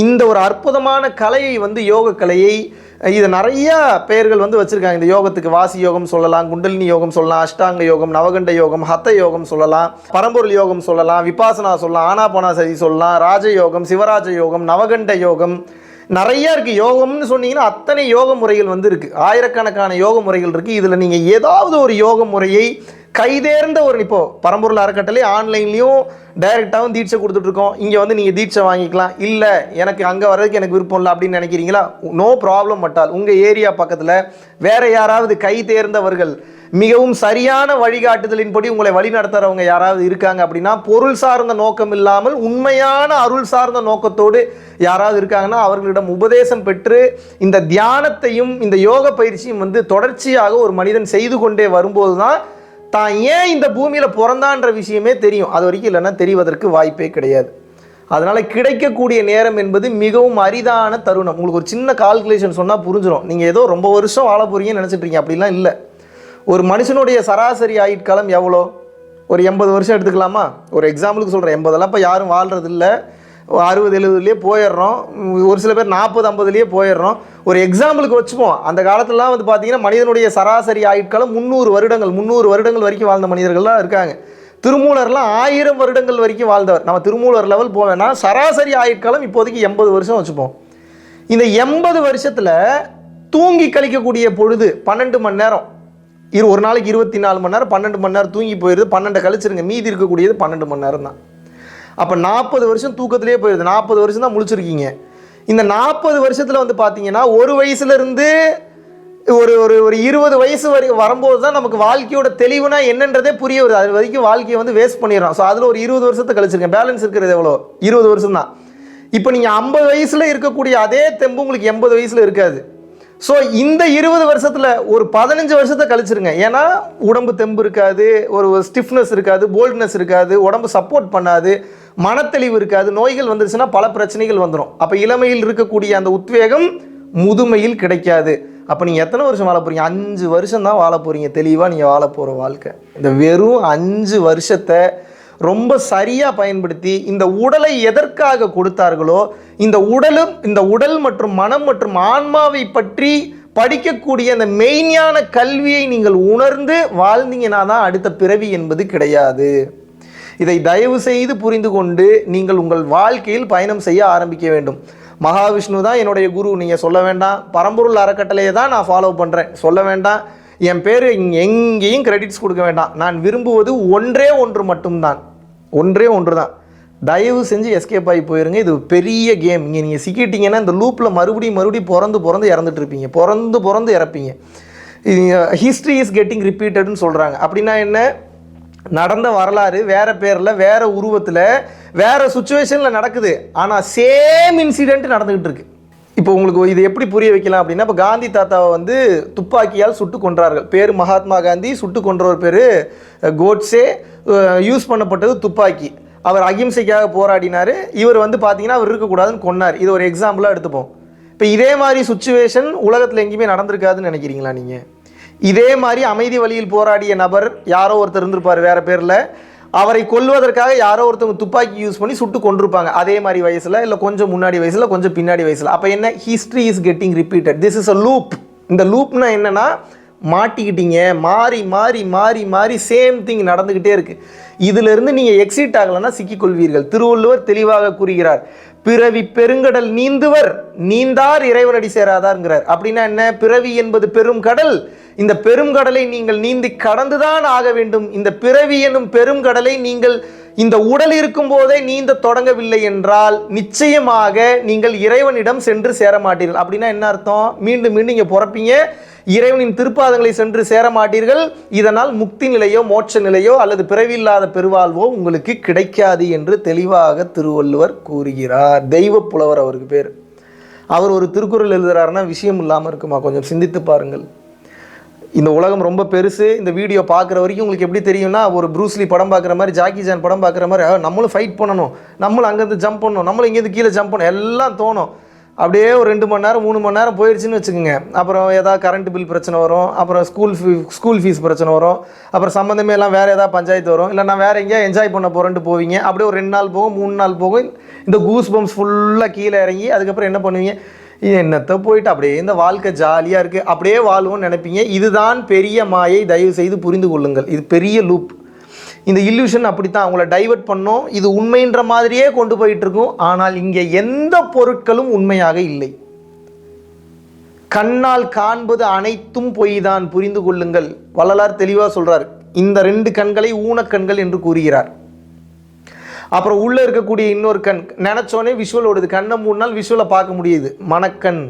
இந்த- ஒரு அற்புதமான கலையை வந்து யோக கலையை இது நிறைய பெயர்கள் வந்து வச்சுருக்காங்க. இந்த யோகத்துக்கு வாசி யோகம் சொல்லலாம் குண்டலினி யோகம் சொல்லலாம் அஷ்டாங்க யோகம் நவகண்ட யோகம் ஹத்த யோகம் சொல்லலாம் பரம்பொருள் யோகம் சொல்லலாம் விபாசனா சொல்லலாம் ஆனாபானா சதி சொல்லலாம் ராஜயோகம் சிவராஜ யோகம் நவகண்ட யோகம் நிறைய இருக்குது யோகம்னு சொன்னீங்கன்னா அத்தனை யோக முறைகள் வந்து இருக்குது ஆயிரக்கணக்கான யோக முறைகள் இருக்குது இதில் நீங்கள் ஏதாவது ஒரு யோக முறையை கைதேர்ந்த ஒரு இப்போது பரம்பொருள் அறக்கட்டளை ஆன்லைன்லேயும் டைரெக்டாகவும் தீட்சை கொடுத்துட்ருக்கோம் இங்கே வந்து நீங்கள் தீட்சை வாங்கிக்கலாம். இல்லை எனக்கு அங்கே வர்றதுக்கு எனக்கு விருப்பம் இல்லை அப்படின்னு நினைக்கிறீங்களா? நோ ப்ராப்ளம் மட்டால் உங்கள் ஏரியா பக்கத்தில் வேற யாராவது கை தேர்ந்தவர்கள் மிகவும் சரியான வழிகாட்டுதலின்படி உங்களை வழி நடத்துகிறவங்க யாராவது இருக்காங்க அப்படின்னா பொருள் சார்ந்த நோக்கம் இல்லாமல் உண்மையான அருள் சார்ந்த நோக்கத்தோடு யாராவது இருக்காங்கன்னா அவர்களிடம் உபதேசம் பெற்று இந்த தியானத்தையும் இந்த யோக பயிற்சியும் வந்து தொடர்ச்சியாக ஒரு மனிதன் செய்து கொண்டே வரும்போது தான் தான் ஏன் இந்த பூமியில் பிறந்தான்ற விஷயமே தெரியும். அது வரைக்கும் இல்லைன்னா தெரிவதற்கு வாய்ப்பே கிடையாது. அதனால் கிடைக்கக்கூடிய நேரம் என்பது மிகவும் அரிதான தருணம். உங்களுக்கு ஒரு சின்ன கால்குலேஷன் சொன்னால் புரிஞ்சிடும் நீங்கள் ஏதோ ரொம்ப வருஷம் வாழ போகிறீங்கன்னு நினைச்சிட்டு இருக்கீங்க. அப்படிலாம் இல்லை. ஒரு மனுஷனுடைய சராசரி ஆயுட்காலம் எவ்வளோ? ஒரு எண்பது வருஷம் எடுத்துக்கலாமா? ஒரு எக்ஸாம்பிளுக்கு சொல்கிறேன் எண்பதெல்லாம் இப்போ யாரும் வாழ்றது இல்லை அறுபது எழுபதுலேயே போயிடுறோம். ஒரு சில பேர் நாற்பது ஐம்பதுலேயே போயிடுறோம். ஒரு எக்ஸாம்பிளுக்கு வச்சுப்போம். அந்த காலத்துலலாம் வந்து பார்த்தீங்கன்னா மனிதனுடைய சராசரி ஆயுட்காலம் முந்நூறு வருடங்கள் முந்நூறு வருடங்கள் வரைக்கும் வாழ்ந்த மனிதர்கள்லாம் இருக்காங்க. திருமூலர்லாம் ஆயிரம் வருடங்கள் வரைக்கும் வாழ்ந்தவர். நம்ம திருமூலர் லெவல் போவேன்னா சராசரி ஆயுட்காலம் இப்போதைக்கு எண்பது வருஷம் வச்சுப்போம். இந்த எண்பது வருஷத்தில் தூங்கி கழிக்கக்கூடிய பொழுது பன்னெண்டு மணி நேரம். இரு ஒரு நாளைக்கு இருபத்தி நாலு மணி நேரம் பன்னெண்டு மணி நேரம் தூங்கி போயிடுது. பன்னெண்டு கழிச்சிருங்க. மீதி இருக்கக்கூடியது பன்னெண்டு மணி நேரம் தான். அப்போ நாற்பது வருஷம் தூக்கத்திலே போயிடுது நாற்பது வருஷம் தான் முழிச்சிருக்கீங்க. இந்த நாற்பது வருஷத்தில் வந்து பார்த்தீங்கன்னா ஒரு வயசுலேருந்து ஒரு ஒரு ஒரு இருபது வயசு வரை வரும்போது தான் நமக்கு வாழ்க்கையோட தெளிவுனா என்னன்றதே புரிய வருது. அது வரைக்கும் வாழ்க்கையை வந்து வேஸ்ட் பண்ணிடுறோம். ஸோ அதில் ஒரு இருபது வருஷத்தை கழிச்சிருக்கேன். பேலன்ஸ் இருக்கிறது எவ்வளோ? இருபது வருஷம் தான் இப்போ நீங்கள் ஐம்பது வயசில் இருக்கக்கூடிய அதே தெம்பு உங்களுக்கு எண்பது வயசில் இருக்காது. ஸோ இந்த இருபது வருஷத்தில் ஒரு பதினஞ்சு வருஷத்தை கழிச்சிருங்க. ஏன்னா உடம்பு தெம்பு இருக்காது ஒரு ஸ்டிஃப்னஸ் இருக்காது போல்ட்னஸ் இருக்காது உடம்பு சப்போர்ட் பண்ணாது மனத்தெளிவு இருக்காது நோய்கள் வந்துருச்சுன்னா பல பிரச்சனைகள் வந்துடும் அப்போ இளமையில் இருக்கக்கூடிய அந்த உத்வேகம் முதுமையில் கிடைக்காது. அப்போ நீங்கள் எத்தனை வருஷம் வாழ போகிறீங்க அஞ்சு வருஷம் தான் வாழ போகிறீங்க தெளிவாக நீங்கள் வாழ போகிற வாழ்க்கை. இந்த வெறும் அஞ்சு வருஷத்தை ரொம்ப சரியாக பயன்படுத்தி இந்த உடலை எதற்காக கொடுத்தார்களோ இந்த உடலும் இந்த உடல் மற்றும் மனம் மற்றும் ஆன்மாவை பற்றி படிக்கக்கூடிய அந்த மெய்ஞான கல்வியை நீங்கள் உணர்ந்து வாழ்ந்தீங்கன்னா தான் அடுத்த பிறவி என்பது கிடையாது. இதை தயவு செய்து புரிந்து கொண்டு நீங்கள் உங்கள் வாழ்க்கையில் பயணம் செய்ய ஆரம்பிக்க வேண்டும். மகாவிஷ்ணு தான் என்னுடைய குரு நீங்கள் சொல்ல வேண்டாம். பரம்பொருள் அறக்கட்டளையை தான் நான் ஃபாலோ பண்ணுறேன் சொல்ல வேண்டாம். என் பேர் எங்கேயும் கிரெடிட்ஸ் கொடுக்க வேண்டாம். நான் விரும்புவது ஒன்றே ஒன்று மட்டும்தான். ஒன்றே ஒன்று தான் தயவு செஞ்சு எஸ்கேப் ஆகி போயிருங்க. இது பெரிய கேம் இங்கே நீங்கள் சிக்கிட்டீங்கன்னா இந்த லூப்பில் மறுபடியும் மறுபடியும் பிறந்து பிறந்து இறந்துட்டு இருப்பீங்க. பிறந்து பிறந்து இறப்பீங்க. ஹிஸ்ட்ரி இஸ் கெட்டிங் ரிப்பீட்டட்னு சொல்கிறாங்க அப்படின்னா என்ன? நடந்த வரலாறு வேறு பேரில் வேறு உருவத்தில் வேறு சுச்சுவேஷனில் நடக்குது. ஆனால் சேம் இன்சிடெண்ட் நடந்துக்கிட்டு இருக்குது இப்போ உங்களுக்கு இது எப்படி புரிய வைக்கலாம் அப்படின்னா இப்போ காந்தி தாத்தாவை வந்து துப்பாக்கியால் சுட்டு கொன்றார்கள். பேர் மகாத்மா காந்தி சுட்டு கொன்றவர் பேர் கோட்ஸே யூஸ் பண்ணப்பட்டது துப்பாக்கி. அவர் அகிம்சைக்காக போராடினார். இவர் வந்து பார்த்தீங்கன்னா அவர் இருக்கக்கூடாதுன்னு கொன்னார். இது ஒரு எக்ஸாம்பிளாக எடுத்துப்போம். இப்போ இதே மாதிரி சுச்சுவேஷன் உலகத்தில் எங்கேயுமே நடந்திருக்காதுன்னு நினைக்கிறீங்களா நீங்கள் இதே மாதிரி அமைதி வழியில் போராடிய நபர் யாரோ ஒருத்தர் இருந்திருப்பார் வேறு பேரில். அவரை கொல்வதற்காக யாரோ ஒருத்தவங்க துப்பாக்கி யூஸ் பண்ணி சுட்டு கொண்டிருப்பாங்க அதே மாதிரி வயசில் இல்லை கொஞ்சம் முன்னாடி வயசில் கொஞ்சம் பின்னாடி வயசில். அப்போ என்ன? History is getting repeated this is a loop இந்த லூப்னா என்னன்னா மாட்டிக்கிட்டீங்க மாறி மாறி மாறி மாறி சேம் திங் நடந்துக்கிட்டே இருக்குது இதிலிருந்து நீங்கள் எக்ஸிட் ஆகலைன்னா சிக்கிக்கொள்வீர்கள் திருவள்ளுவர் தெளிவாக கூறுகிறார். பிறவி பெருங்கடல் நீந்துவர் நீந்தார் இறைவனடி சேராதார்ங்கிறார். அப்படின்னா என்ன? பிறவி என்பது பெரும் கடல். இந்த பெரும் கடலை நீங்கள் நீந்தி கடந்துதான் ஆக வேண்டும். இந்த பிறவி எனும் பெரும் கடலை நீங்கள் இந்த உடல் இருக்கும் போதே நீந்த தொடங்கவில்லை என்றால் நிச்சயமாக நீங்கள் இறைவனிடம் சென்று சேர மாட்டீர்கள் அப்படின்னா என்ன அர்த்தம்? மீண்டும் மீண்டும் இங்கே பிறப்பீங்க. இறைவனின் திருப்பாதங்களை சென்று சேர மாட்டீர்கள் இதனால் முக்தி நிலையோ மோட்ச நிலையோ அல்லது பிறவில்லாத பெருவாழ்வோ உங்களுக்கு கிடைக்காது என்று தெளிவாக திருவள்ளுவர் கூறுகிறார். தெய்வ புலவர் அவருக்கு பேர். அவர் ஒரு திருக்குறள் எழுதுறாருன்னா விஷயம் இல்லாமல் இருக்குமா? கொஞ்சம் சிந்தித்து பாருங்கள். இந்த உலகம் ரொம்ப பெருசு. இந்த வீடியோ பார்க்குற வரைக்கும் உங்களுக்கு எப்படி தெரியும்னா ஒரு ப்ரூஸ்லி படம் பார்க்குற மாதிரி ஜாக்கி ஜான் படம் பார்க்குற மாதிரி நம்மளும் ஃபைட் பண்ணணும். நம்மளும் அங்கேருந்து ஜம்ப் பண்ணணும். நம்மளும் இங்கேருந்து கீழே ஜம்ப் பண்ணணும். எல்லாம் தோணும். அப்படியே ஒரு ரெண்டு மணி நேரம் மூணு மணி நேரம் போயிடுச்சுன்னு வச்சுக்கோங்க. அப்புறம் ஏதாவது கரண்ட் பில் பிரச்சனை வரும். அப்புறம் ஸ்கூல் ஃபீ ஸ்கூல் ஃபீஸ் பிரச்சனை வரும். அப்புறம் சம்மந்தமே எல்லாம் வேறு ஏதாவது பஞ்சாயத்து வரும். இல்லை நான் வேறு எங்கேயா என்ஜாய் பண்ண போகிறேன்ட்டு போவீங்க. அப்படியே ஒரு ரெண்டு நாள் போகும் மூணு நாள் போகும். இந்த கூஸ் பம்ப்ஸ் ஃபுல்லாக கீழே இறங்கி அதுக்கப்புறம் என்ன பண்ணுவீங்க? என்னத்தை போயிட்டு அப்படியே இந்த வாழ்க்கை ஜாலியாக இருக்குது அப்படியே வாழ்வோம்னு நினைப்பீங்க. இதுதான் பெரிய மாயை. தயவு செய்து புரிந்து கொள்ளுங்கள். இது பெரிய லூப் இந்த இல்லூஷன் அப்படித்தான். அவங்கள டைவர்ட் பண்ணோம். இது உண்மைன்ற மாதிரியே கொண்டு போயிட்டு இருக்கும். ஆனால் இங்கே எந்த பொருட்களும் உண்மையாக இல்லை. கண்ணால் காண்பது அனைத்தும் பொய் தான் புரிந்து கொள்ளுங்கள். வள்ளலார் தெளிவாக சொல்றார். இந்த ரெண்டு கண்களை ஊனக்கண்கள் என்று கூறுகிறார். அப்புறம் உள்ளே இருக்கக்கூடிய இன்னொரு கண் நினைச்சோனே விஷுவல் ஓடுது. கண்ணை மூணு நாள் விஷுவலை பார்க்க முடியுது. மணக்கண்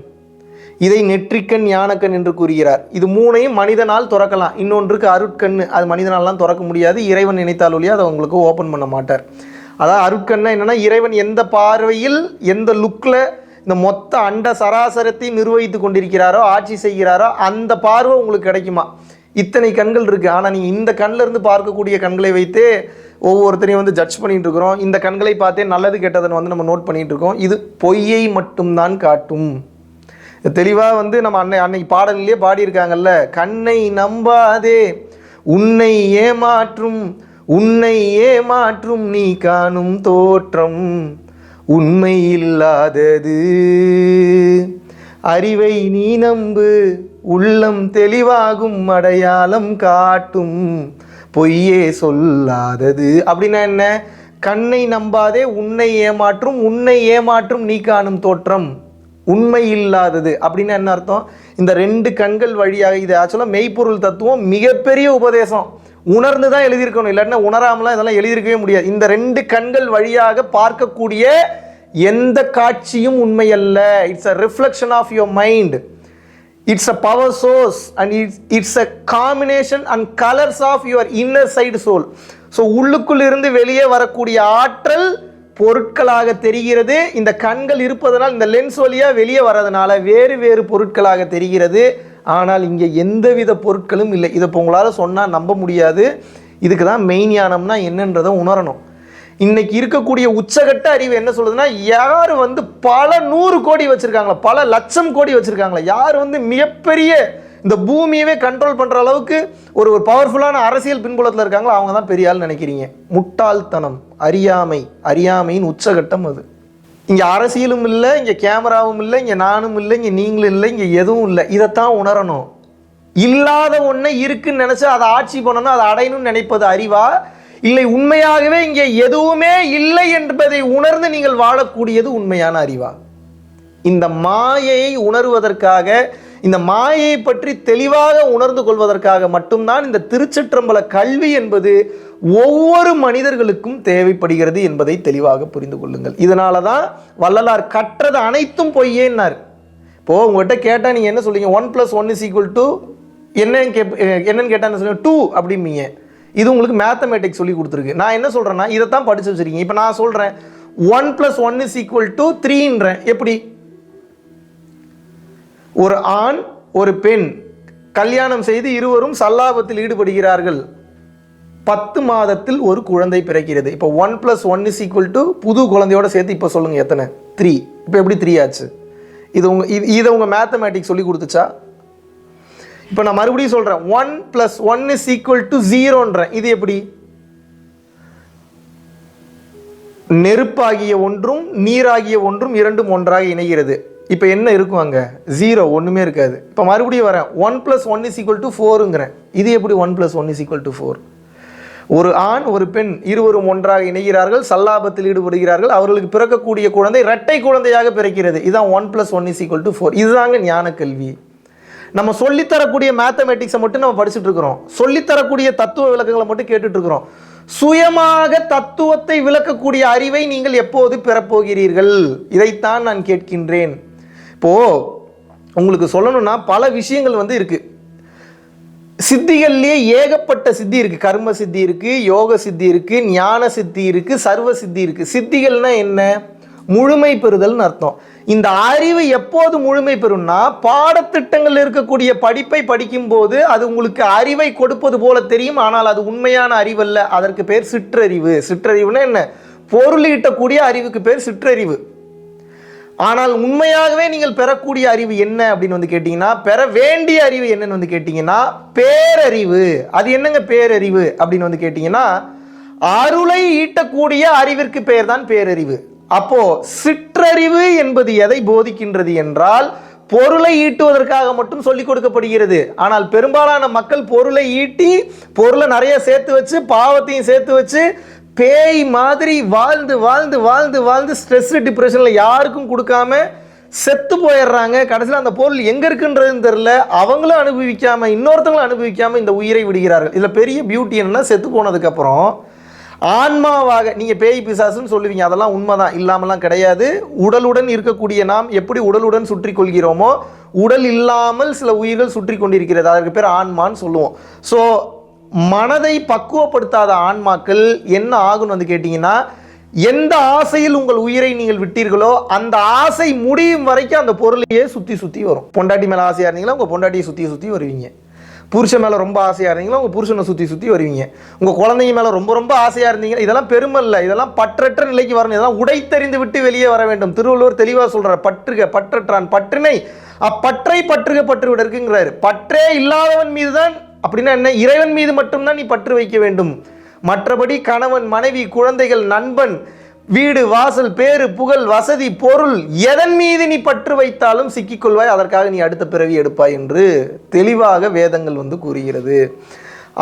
இதை நெற்றிக்கண் ஞானக்கண் என்று கூறுகிறார். இது மூணையும் மனிதனால் திறக்கலாம். இன்னொன்றுக்கு அருட்கண் அது மனிதனாலாம் திறக்க முடியாது. இறைவன் நினைத்தால் ஒழிய அதை உங்களுக்கு ஓப்பன் பண்ண மாட்டார். அதாவது அருட்கண்ணா என்னென்னா இறைவன் எந்த பார்வையில் எந்த லுக்கில் இந்த மொத்த அண்ட சராசரத்தையும் நிர்வகித்து கொண்டிருக்கிறாரோ ஆட்சி செய்கிறாரோ அந்த பார்வை உங்களுக்கு கிடைக்குமா? இத்தனை கண்கள் இருக்குது ஆனால் நீங்கள் இந்த கண்ணில் இருந்து பார்க்கக்கூடிய கண்களை வைத்தே ஒவ்வொருத்தரையும் வந்து ஜட்ஜ் பண்ணிட்டு இருக்கிறோம். இந்த கண்களை பார்த்தே நல்லது கெட்டதுன்னு வந்து நம்ம நோட் பண்ணிட்டு இருக்கோம். இது பொய்யை மட்டும்தான் காட்டும். தெளிவாக வந்து நம்ம அன்னை அன்னைக்கு பாடலிலே பாடியிருக்காங்கல்ல கண்ணை நம்பாதே உன்னை ஏமாற்றும் உன்னை ஏமாற்றும் நீ காணும் தோற்றம் உண்மை இல்லாதது. அறிவை நீ நம்பு உள்ளம் தெளிவாகும் அடையாளம் காட்டும். பொய்யே சொல்லாதது. அப்படின்னா என்ன? கண்ணை நம்பாதே உன்னை ஏமாற்றும் உன்னை ஏமாற்றும் நீ காணும் தோற்றம். உண்மை இல்லாதது. அப்படின்னா என்ன அர்த்தம்? இந்த ரெண்டு கண்கள் வழியாக இது ஆக்சுவலாக மெய்ப்பொருள் தத்துவம் மிகப்பெரிய உபதேசம். உணர்ந்து தான் எழுதியிருக்கணும். இல்லாட்டினா உணராமலாம் இதெல்லாம் எழுதியிருக்கவே முடியாது. இந்த ரெண்டு கண்கள் வழியாக பார்க்கக்கூடிய எந்த காட்சியும் உண்மை அல்ல it's a reflection of your mind it's a power source and it's it's a combination and colours of your inner side soul so உள்ளுக்குள் இருந்து வெளியே வரக்கூடிய ஆற்றல் பொருட்களாக தெரிகிறது. இந்த கண்கள் இருப்பதனால் இந்த லென்ஸ் வழியாக வெளியே வர்றதுனால வேறு வேறு பொருட்களாக தெரிகிறது. ஆனால் இங்கே எந்தவித பொருட்களும் இல்லை. இதை இப்போ உங்களால் சொன்னால் நம்ப முடியாது. இதுக்கு தான் மெயின் யானம்னா என்னன்றதை உணரணும். இன்னைக்கு இருக்கக்கூடிய உச்சகட்ட அறிவு என்ன சொல்லுதுன்னா யார் வந்து பல நூறு கோடி வச்சுருக்காங்களா? பல லட்சம் கோடி வச்சுருக்காங்களா? யார் வந்து மிகப்பெரிய இந்த பூமியவே கண்ட்ரோல் பண்ணுற அளவுக்கு ஒரு ஒரு பவர்ஃபுல்லான அரசியல் பின்புலத்தில் இருக்காங்களோ அவங்க தான் பெரிய ஆள் நினைக்கிறீங்க. முட்டாள்தனம் அறியாமை அறியாமையின் உச்சகட்டம் அது. இங்கே அரசியலும் இல்லை இங்கே கேமராவும் இல்லை இங்கே நானும் இல்லை இங்கே நீங்களும் இல்லை இங்கே எதுவும் இல்லை. இதைத்தான் உணரணும். இல்லாத ஒன்றை இருக்குன்னு நினச்சி அதை ஆட்சி பண்ணணும் அதை அடையணும்னு நினைப்பது அறிவா? இல்லை உண்மையாகவே இங்கே எதுவுமே இல்லை என்பதை உணர்ந்து நீங்கள் வாழக்கூடியது உண்மையான அறிவா? இந்த மாயையை உணர்வதற்காக இந்த மாயையை பற்றி தெளிவாக உணர்ந்து கொள்வதற்காக மட்டும்தான் இந்த திருச்சிற்றம்பல கல்வி என்பது ஒவ்வொரு மனிதர்களுக்கும் தேவைப்படுகிறது என்பதை தெளிவாக புரிந்து கொள்ளுங்கள். இதனால தான் வள்ளலார் கற்றது அனைத்தும் பொய்யேன்னார். இப்போ உங்கள்கிட்ட கேட்டால் நீங்கள் என்ன சொல்றீங்க one plus one is equal to என்னன்னு கேப் என்னன்னு கேட்டால் என்ன சொல்லுங்க டூ அப்படிம்பீங்க. இது உங்களுக்கு மேத்தமேட்டிக்ஸ் சொல்லி கொடுத்துருக்கு. நான் என்ன சொல்கிறேன்னா இதை தான் படித்து வச்சுருக்கீங்க. இப்போ நான் சொல்கிறேன் one plus one is equal to த்ரீன்றேன் எப்படி? ஒரு ஆண் ஒரு பெண் கல்யாணம் செய்து இருவரும் சல்லாபத்தில் ஈடுபடுகிறார்கள். பத்து மாதத்தில் ஒரு குழந்தை பிறக்கிறது. இப்போ one plus one is equal to புது குழந்தையோட சேர்த்து இப்போ சொல்லுங்கள் எத்தனை? த்ரீ இப்போ எப்படி த்ரீ ஆச்சு? இது உங்கள் இது இதை உங்கள் மேத்தமேட்டிக்ஸ் சொல்லி கொடுத்துச்சா? இப்போ நான் மறுபடியும் சொல்கிறேன் one plus one is equal to ஜீரோன்றேன் இது எப்படி? நெருப்பாகிய ஒன்றும் நீராகிய ஒன்றும் இரண்டும் ஒன்றாக இணைகிறது. இப்போ என்ன இருக்கும் அங்கே? ஜீரோ ஒன்றுமே இருக்காது. இப்போ மறுபடியும் வரேன். One plus one is equal to ஃபோருங்கிறேன் இது எப்படி one plus one is equal to four ஒரு ஆண் ஒரு பெண் இருவரும் ஒன்றாக இணைகிறார்கள் சல்லாபத்தில் ஈடுபடுகிறார்கள் அவர்களுக்கு பிறக்கக்கூடிய குழந்தை இரட்டை குழந்தையாக பிறக்கிறது. இதுதான் one plus one is equal to four இதுதாங்க ஞான கல்வி நம்ம சொல்லித்தரக்கூடிய மேத்தமெட்டிக்ஸை மட்டும் நம்ம படிச்சுட்டு இருக்கிறோம். சொல்லித்தரக்கூடிய தத்துவ விளக்கங்களை மட்டும் கேட்டுட்டு இருக்கிறோம். சுயமாக தத்துவத்தை விளக்கக்கூடிய அறிவை நீங்கள் எப்போது பெறப்போகிறீர்கள்? இதைத்தான் நான் கேட்கின்றேன். இப்போ உங்களுக்கு சொல்லணும்னா பல விஷயங்கள் வந்து இருக்கு. சித்திகள்லேயே ஏகப்பட்ட சித்தி இருக்கு. கர்ம சித்தி இருக்கு யோக சித்தி இருக்கு ஞான சித்தி இருக்கு சர்வ சித்தி இருக்கு. சித்திகள்னா என்ன? முழுமை பெறுதல்னு அர்த்தம். இந்த அறிவு எப்போது முழுமை பெறும்னா பாடத்திட்டங்கள் இருக்கக்கூடிய படிப்பை படிக்கும்போது அது உங்களுக்கு அறிவை கொடுப்பது போல தெரியும். ஆனால் அது உண்மையான அறிவல்ல. அதற்கு பேர் சிற்றறிவு. சிற்றறிவுனா என்ன? பொருள் ஈட்டக்கூடிய அறிவுக்கு பேர் சிற்றறிவு. ஆனால் உண்மையாகவே நீங்கள் பெறக்கூடிய அறிவு என்ன அப்படின்னு வந்து கேட்டிங்கன்னா பெற வேண்டிய அறிவு என்னன்னு வந்து கேட்டிங்கன்னா பேரறிவு. அது என்னங்க பேரறிவு அப்படின்னு வந்து கேட்டிங்கன்னா அருளை ஈட்டக்கூடிய அறிவிற்கு பெயர் தான் பேரறிவு. அப்போ சிற்றறிவு என்பது எதை போதிக்கின்றது என்றால் பொருளை ஈட்டுவதற்காக மட்டும் சொல்லிக் கொடுக்கப்படுகிறது. ஆனால் பெரும்பாலான மக்கள் பொருளை ஈட்டி பொருளை நிறைய சேர்த்து வச்சு பாவத்தையும் சேர்த்து வச்சு பேய் மாதிரி வாழ்ந்து வாழ்ந்து வாழ்ந்து வாழ்ந்து ஸ்ட்ரெஸ் டிப்ரெஷனில் யாருக்கும் கொடுக்காம செத்து போயிடுறாங்க. கடைசியில் அந்த பொருள் எங்கே இருக்குன்றதுன்னு தெரில அவங்களும் அனுபவிக்காம இன்னொருத்தங்களும் அனுபவிக்காம இந்த உயிரை விடுகிறார்கள். இதில் பெரிய பியூட்டி என்னன்னா செத்து போனதுக்கப்புறம் ஆன்மாவாக நீங்கள் பேய் பிசாசுன்னு சொல்லுவீங்க அதெல்லாம் உண்மைதான். இல்லாமலாம் கிடையாது. உடலுடன் இருக்கக்கூடிய நாம் எப்படி உடலுடன் சுற்றி கொள்கிறோமோ உடல் இல்லாமல் சில உயிர்கள் சுற்றி கொண்டிருக்கிறது அதற்கு பேர் ஆன்மான்னு சொல்லுவோம். ஸோ மனதை பக்குவப்படுத்தாத ஆன்மாக்கள் என்ன ஆகும்னு வந்து கேட்டிங்கன்னா எந்த ஆசையில் உங்கள் உயிரை நீங்கள் விட்டீர்களோ அந்த ஆசை முடியும் வரைக்கும் அந்த பொருளையே சுற்றி சுற்றி வரும். பொண்டாட்டி மேலே ஆசையாக இருந்தீங்களா? உங்கள் பொண்டாட்டியை சுற்றி சுற்றி வருவீங்க. புருஷன் மேலே ரொம்ப ஆசையாக இருந்தீங்களா? உங்கள் புருஷனை சுற்றி சுற்றி வருவீங்க. உங்கள் குழந்தைங்க மேலே ரொம்ப ரொம்ப ஆசையாக இருந்தீங்கன்னா இதெல்லாம் பெருமை இல்லை. இதெல்லாம் பற்றற்ற நிலைக்கு வரணும். இதெல்லாம் உடைத்தறிந்து விட்டு வெளியே வர வேண்டும். திருவள்ளுவர் தெளிவாக சொல்கிறார் பற்றுக பற்றற்றான் பற்றினை. அப்பற்றை பற்றுக பற்று விட பற்றே இல்லாதவன் மீது தான் அப்படின்னா என்ன? இறைவன் மீது மட்டும்தான் நீ பற்று வைக்க வேண்டும். மற்றபடி கணவன் மனைவி குழந்தைகள் நண்பன் வீடு வாசல் பேரு புகழ் வசதி பொருள் எதன் மீது நீ பற்று வைத்தாலும் சிக்கிக்கொள்வாய் அதற்காக நீ அடுத்த பிறவி எடுப்பாய் என்று தெளிவாக வேதங்கள் வந்து கூறுகிறது.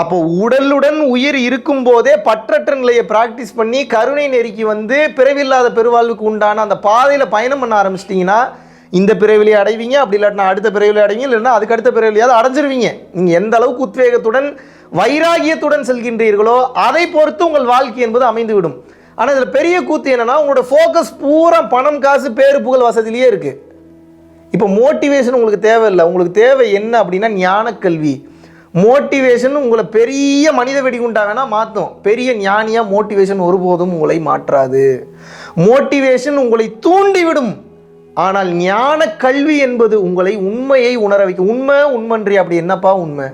அப்போ உடலுடன் உயிர் இருக்கும் போதே பற்றற்ற நிலையை பிராக்டிஸ் பண்ணி கருணை நெருக்கி வந்து பிறவில்லாத பெருவாழ்வுக்கு உண்டான அந்த பாதையில் பயணம் பண்ண ஆரம்பிச்சிட்டிங்கன்னா இந்த பிறவிலே அடைவீங்க அப்படி இல்லாட்டினா அடுத்த பிறவிலே அடைவீங்க இல்லைன்னா அதுக்கு அடுத்த பிறவிலையாவது அடைஞ்சிருவீங்க. நீங்கள் எந்த அளவுக்கு உத்வேகத்துடன் வைராகியத்துடன் செல்கின்றீர்களோ அதை பொறுத்து உங்கள் வாழ்க்கை என்பது அமைந்துவிடும். ஆனால் இதில் பெரிய கூத்து என்னன்னா உங்களோட ஃபோக்கஸ் பூரா பணம் காசு பேரு புகழ் வசதியிலேயே இருக்குது இப்போ மோட்டிவேஷன் உங்களுக்கு தேவையில்லை. உங்களுக்கு தேவை என்ன அப்படின்னா ஞானக்கல்வி. மோட்டிவேஷன் உங்களை பெரிய மனித வெடிகுண்டா வேணால் மாற்றும் பெரிய ஞானியாக மோட்டிவேஷன் ஒருபோதும் உங்களை மாற்றாது. மோட்டிவேஷன் உங்களை தூண்டிவிடும். ஆனால் ஞான கல்வி என்பது உங்களை உண்மையை உணர வைக்கும். உண்மை உண்மன்றி அப்படி என்னப்பா உண்மை?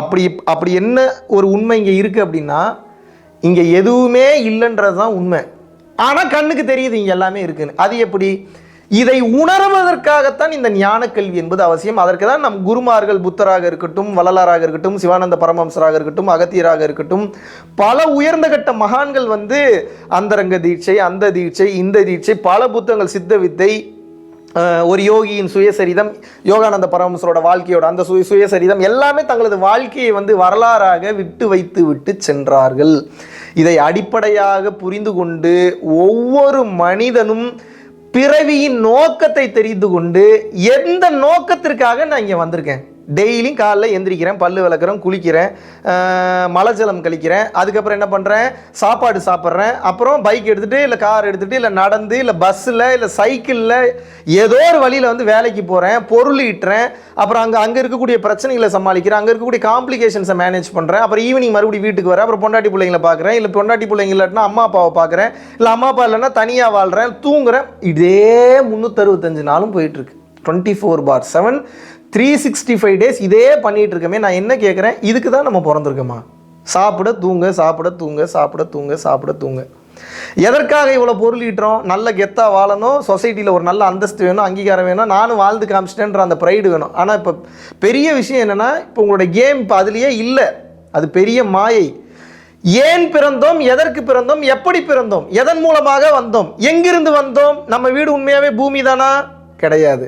அப்படி அப்படி என்ன ஒரு உண்மை இங்கே இருக்குது அப்படின்னா இங்கே எதுவுமே இல்லைன்றது தான் உண்மை. ஆனால் கண்ணுக்கு தெரியுது இங்கே எல்லாமே இருக்குன்னு. அது எப்படி? இதை உணர்வதற்காகத்தான் இந்த ஞான கல்வி என்பது அவசியம். அதற்கு தான் நம் குருமார்கள் புத்தராக இருக்கட்டும் வள்ளலாராக இருக்கட்டும் சிவானந்த பரமம்சராக இருக்கட்டும் அகத்தியராக இருக்கட்டும் பல உயர்ந்த கட்ட மகான்கள் வந்து அந்தரங்க தீட்சை அந்த தீட்சை இந்த தீட்சை பல புத்தகங்கள் சித்த வித்தை ஒரு யோகியின் சுயசரிதம் யோகானந்த பரமசரோட வாழ்க்கையோட அந்த சுய சுயசரிதம் எல்லாமே தங்களது வாழ்க்கையை வந்து வரலாறாக விட்டு வைத்து விட்டு சென்றார்கள். இதை அடிப்படையாக புரிந்து கொண்டு ஒவ்வொரு மனிதனும் பிறவியின் நோக்கத்தை தெரிந்து கொண்டு எந்த நோக்கத்திற்காக நான் இங்கே வந்திருக்கேன்? டெய்லியும் காலைல எந்திரிக்கிறேன் பல்லு விளக்குறேன் குளிக்கிறேன் மலஜலம் கழிக்கிறேன். அதுக்கப்புறம் என்ன பண்ணுறேன் சாப்பாடு சாப்பிட்றேன். அப்புறம் பைக் எடுத்துகிட்டு இல்லை கார் எடுத்துகிட்டு இல்லை நடந்து இல்லை பஸ்ஸில் இல்லை சைக்கிளில் ஏதோ ஒரு வழியில் வந்து வேலைக்கு போகிறேன் பொருள் ஈட்டுறேன். அப்புறம் அங்கே அங்கே இருக்கக்கூடிய பிரச்சனைகளை சமாளிக்கிறேன். அங்கே இருக்கக்கூடிய காம்ப்ளிகேஷன்ஸை மேனேஜ் பண்ணுறேன் அப்புறம் ஈவினிங் மறுபடியும் வீட்டுக்கு வரேன். அப்புறம் பொண்டாட்டி பிள்ளைங்களை பார்க்குறேன். இல்லை பொண்டாட்டி பிள்ளைங்க இல்லாட்டினா அம்மா அப்பாவை பார்க்குறேன். இல்லை அம்மா அப்பா இல்லைன்னா தனியாக வாழ்கிறேன் தூங்குறேன். இதே முந்நூற்றறுபத்தஞ்சு நாளும் போயிட்டுருக்கு twenty four by seven three sixty five days இதே பண்ணிகிட்டு இருக்கமே நான் என்ன கேட்குறேன் இதுக்கு தான் நம்ம பிறந்திருக்கோமா? சாப்பிட தூங்க சாப்பிட தூங்க சாப்பிட தூங்க சாப்பிட தூங்க. எதற்காக இவ்வளோ பொருள் ஈட்டுறோம்? நல்ல கெத்தாக வாழணும் சொசைட்டியில் ஒரு நல்ல அந்தஸ்து வேணும் அங்கீகாரம் வேணும் நானும் வாழ்ந்து காமிச்சிட்டேன்ற அந்த ப்ரைடு வேணும். ஆனால் இப்போ பெரிய விஷயம் என்னென்னா இப்போ உங்களோட கேம் இப்போ அதுலேயே இல்லை. அது பெரிய மாயை. ஏன் பிறந்தோம்? எதற்கு பிறந்தோம்? எப்படி பிறந்தோம்? எதன் மூலமாக வந்தோம்? எங்கிருந்து வந்தோம்? நம்ம வீடு உண்மையாகவே பூமி தானா கிடையாது.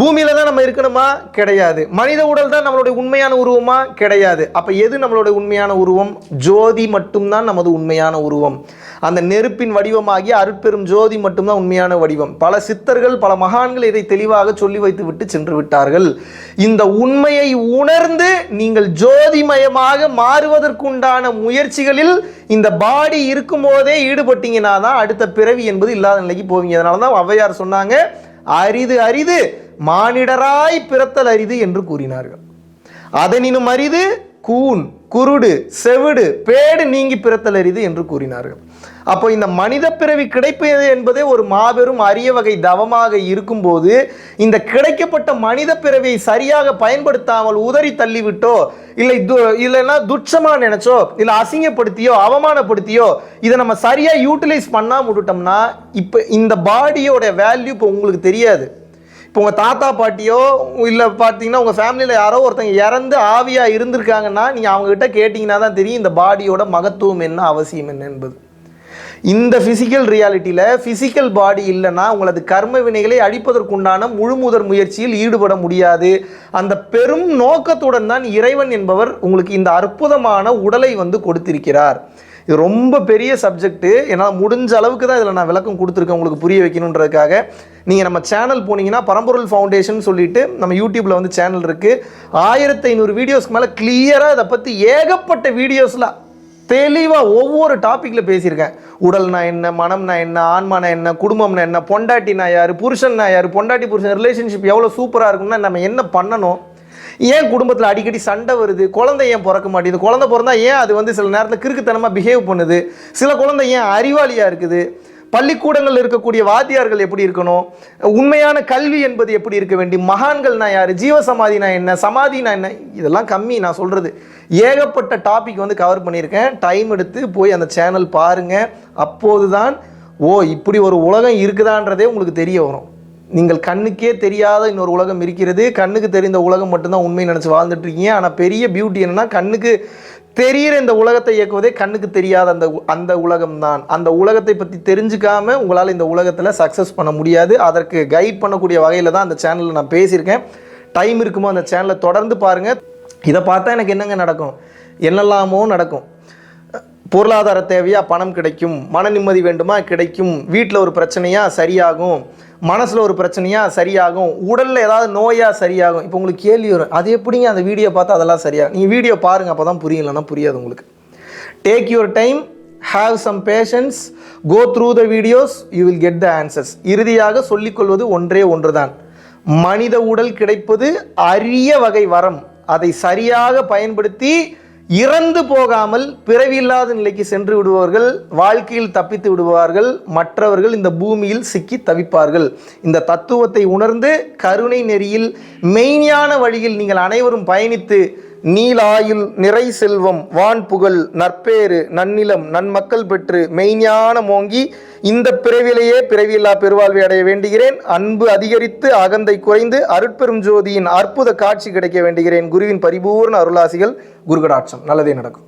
பூமியில தான் நம்ம இருக்கணுமா? கிடையாது. மனித உடல் தான் நம்மளுடைய உண்மையான உருவமா? கிடையாது. அப்ப எது நம்மளுடைய உண்மையான உருவம்? ஜோதி மட்டும்தான் நமது உண்மையான உருவம். அந்த நெருப்பின் வடிவமாகிய அருட்பெரும் ஜோதி மட்டும்தான் உண்மையான வடிவம். பல சித்தர்கள் பல மகான்கள் இதை தெளிவாக சொல்லி வைத்து விட்டு சென்று விட்டார்கள். இந்த உண்மையை உணர்ந்து நீங்கள் ஜோதிமயமாக மாறுவதற்குண்டான முயற்சிகளில் இந்த பாடி இருக்கும் போதே ஈடுபட்டீங்கன்னா தான் அடுத்த பிறவி என்பது இல்லாத நிலைக்கு போவீங்க. அதனால தான் ஔவையார் சொன்னாங்க அரிது அரிது மானிடராய் பிறத்தல் அரிது என்று கூறினார்கள். அதனினும் அரிது கூன் குருடு செவிடு பேடு நீங்கி பிறத்தல் அரிது என்று கூறினார்கள். அப்போ இந்த மனித பிறவி கிடைப்பது என்பதே ஒரு மாபெரும் அரிய வகை தவமாக இருக்கும்போது இந்த கிடைக்கப்பட்ட மனித பிறவியை சரியாக பயன்படுத்தாமல் உதறி தள்ளிவிட்டோ இல்லை து இல்லைன்னா துச்சமாக நினைச்சோ இல்லை அசிங்கப்படுத்தியோ அவமானப்படுத்தியோ இதை நம்ம சரியாக யூட்டிலைஸ் பண்ணாமல் விட்டுட்டோம்னா இப்போ இந்த பாடியோட வேல்யூ இப்போ உங்களுக்கு தெரியாது. இப்போ உங்கள் தாத்தா பாட்டியோ இல்லை பார்த்தீங்கன்னா உங்கள் ஃபேமிலியில் யாரோ ஒருத்தங்க இறந்து ஆவியாக இருந்திருக்காங்கன்னா நீங்கள் அவங்கக்கிட்ட கேட்டிங்கன்னா தான் தெரியும் இந்த பாடியோட மகத்துவம் என்ன அவசியம் என்ன என்பது. இந்த ஃபிசிக்கல் ரியாலிட்டியில் ஃபிசிக்கல் பாடி இல்லைன்னா உங்களது கர்ம வினைகளை அழிப்பதற்குண்டான முழுமுதற் முயற்சியில் ஈடுபட முடியாது. அந்த பெரும் நோக்கத்துடன் தான் இறைவன் என்பவர் உங்களுக்கு இந்த அற்புதமான உடலை வந்து கொடுத்திருக்கிறார். இது ரொம்ப பெரிய சப்ஜெக்ட்டு என்னால் முடிஞ்ச அளவுக்கு தான் இதில் நான் விளக்கம் கொடுத்துருக்கேன் உங்களுக்கு புரிய வைக்கணுன்றதுக்காக. நீங்கள் நம்ம சேனல் போனீங்கன்னா பரம்பொருள் ஃபவுண்டேஷன் சொல்லிட்டு நம்ம யூடியூப்பில் வந்து சேனல் இருக்குது ஆயிரத்தி ஐநூறு வீடியோஸ்க்கு மேலே கிளியராக இதை பற்றி ஏகப்பட்ட வீடியோஸில் தெளிவாக ஒவ்வொரு டாப்பிக்கில் பேசியிருக்கேன். உடல்னா என்ன மனம்னா என்ன ஆன்மானா என்ன குடும்பம்னா என்ன பொண்டாட்டினா யார் புருஷன்னா யார் பொண்டாட்டி புருஷன் ரிலேஷன்ஷிப் எவ்வளோ சூப்பராக இருக்கும்னா நம்ம என்ன பண்ணணும்? ஏன் குடும்பத்தில் அடிக்கடி சண்டை வருது? குழந்தை ஏன் பிறக்க மாட்டேங்குது? குழந்தை பிறந்தா ஏன் அது வந்து சில நேரத்தில் கிறுக்குத்தனமாக பிஹேவ் பண்ணுது? சில குழந்தை ஏன் அறிவாளியாக இருக்குது? பள்ளிக்கூடங்களில் இருக்கக்கூடிய வாத்தியார்கள் எப்படி இருக்கணும்? உண்மையான கல்வி என்பது எப்படி இருக்க வேண்டும்? மகான்கள்னா யார்? ஜீவசமாதினா என்ன? சமாதினா என்ன? இதெல்லாம் கம்மி நான் சொல்கிறது ஏகப்பட்ட டாபிக் வந்து கவர் பண்ணியிருக்கேன். டைம் எடுத்து போய் அந்த சேனல் பாருங்கள் அப்போது தான் ஓ இப்படி ஒரு உலகம் இருக்குதான்றதே உங்களுக்கு தெரிய வரும். நீங்கள் கண்ணுக்கே தெரியாத இன்னொரு உலகம் இருக்கிறது. கண்ணுக்கு தெரிந்த உலகம் மட்டும்தான் உண்மை நினச்சி வாழ்ந்துட்டு இருக்கீங்க. ஆனால் பெரிய பியூட்டி என்னன்னா கண்ணுக்கு தெரியிற இந்த உலகத்தை இயக்குவதே கண்ணுக்கு தெரியாத அந்த அந்த உலகம் தான் அந்த உலகத்தை பற்றி தெரிஞ்சுக்காம உங்களால் இந்த உலகத்தில் சக்ஸஸ் பண்ண முடியாது. அதற்கு கைட் பண்ணக்கூடிய வகையில் தான் அந்த சேனலில் நான் பேசியிருக்கேன். டைம் இருக்குமோ அந்த சேனலை தொடர்ந்து பாருங்கள் இதை பார்த்தா எனக்கு என்னங்க நடக்கும்? என்னெல்லாமோ நடக்கும். பொருளாதார தேவையா பணம் கிடைக்கும் மன நிம்மதி வேண்டுமா? கிடைக்கும். வீட்டில் ஒரு பிரச்சனையா சரியாகும். மனசில் ஒரு பிரச்சனையாக சரியாகும். உடலில் ஏதாவது நோயாக சரியாகும். இப்போ உங்களுக்கு கேள்வி வரும். அது எப்படிங்க அந்த வீடியோ பார்த்தா அதெல்லாம் சரியாகும் நீங்கள் வீடியோ பாருங்கள் அப்போ தான் புரியலன்னா புரியாது உங்களுக்கு. Take your time have some patience go through the videos you will get the answers இறுதியாக சொல்லிக்கொள்வது ஒன்றே ஒன்று தான் மனித உடல் கிடைப்பது அரிய வகை வரம். அதை சரியாக பயன்படுத்தி இறந்து போகாமல் பிறவியில்லாத நிலைக்கு சென்று விடுபவர்கள் வாழ்க்கையில் தப்பித்து விடுவார்கள் மற்றவர்கள் இந்த பூமியில் சிக்கி தவிப்பார்கள். இந்த தத்துவத்தை உணர்ந்து கருணை நெறியில் மெய்ஞான வழியில் நீங்கள் அனைவரும் பயணித்து நீலாயுள் நிறை செல்வம் வான் புகழ் நற்பேறு நன்னிலம் நன்மக்கள் பெற்று மெய்ஞான மோங்கி இந்த பிறவிலேயே பிறவியில்லா பெருவாழ்வை அடைய வேண்டுகிறேன். அன்பு அதிகரித்து அகந்தை குறைந்து அருட்பெரும் ஜோதியின் அற்புத காட்சி கிடைக்க வேண்டுகிறேன். குருவின் பரிபூர்ண அருளாசிகள் குருகடாட்சம். நல்லதே நடக்கும்.